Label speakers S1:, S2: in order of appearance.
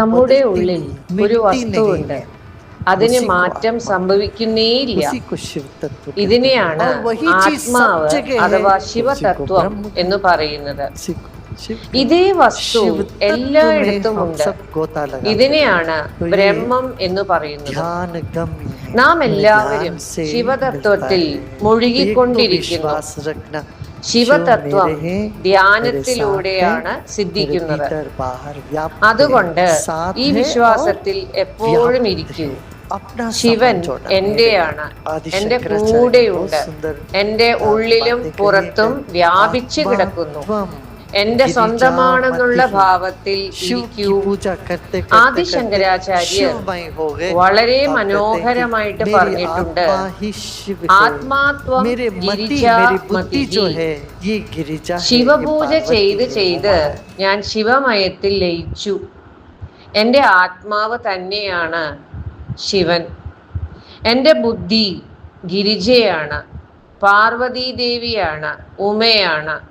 S1: നമ്മുടെ ഉള്ളിൽ ഒരു
S2: വസ്തു ഉണ്ട്
S1: അതിന് മാറ്റം സംഭവിക്കുന്നേയില്ല. ഇതിനെയാണ് ആത്മാവ് അഥവാ ശിവതത്വം എന്ന് പറയുന്നത്. ഇതേ വസ്തു എല്ലായിടത്തും ഉണ്ട്. ഇതിനെയാണ് ബ്രഹ്മം എന്ന് പറയുന്നത്. നാം എല്ലാവരും ശിവതത്വത്തിൽ മുഴുകിക്കൊണ്ടിരിക്കുന്നു. ശിവതത്വം ധ്യാനത്തിലൂടെയാണ് സിദ്ധിക്കുന്നത്. അതുകൊണ്ട് ഈ വിശ്വാസത്തിൽ എപ്പോഴും ഇരിക്കൂ. ശിവൻ എന്റെയാണ്. എന്റെ കൂടെയുണ്ട്. എന്റെ ഉള്ളിലും പുറത്തും വ്യാപിച്ചു കിടക്കുന്നു. എന്റെ സ്വന്തമാണെന്നുള്ള ഭാവത്തിൽ ഇരിക്കൂ.
S2: ആദിശങ്കരാചാര്യർ
S1: വളരെ മനോഹരമായിട്ട് പറഞ്ഞിട്ടുണ്ട്. ആത്മാത്വം ശിവപൂജ ചെയ്ത് ചെയ്ത് ഞാൻ ശിവമയത്തിൽ ലയിച്ചു. എന്റെ ആത്മാവ് തന്നെയാണ് ശിവൻ. എന്റെ ബുദ്ധി ഗിരിജയാണ് പാർവതീദേവിയാണ് ഉമയാണ്.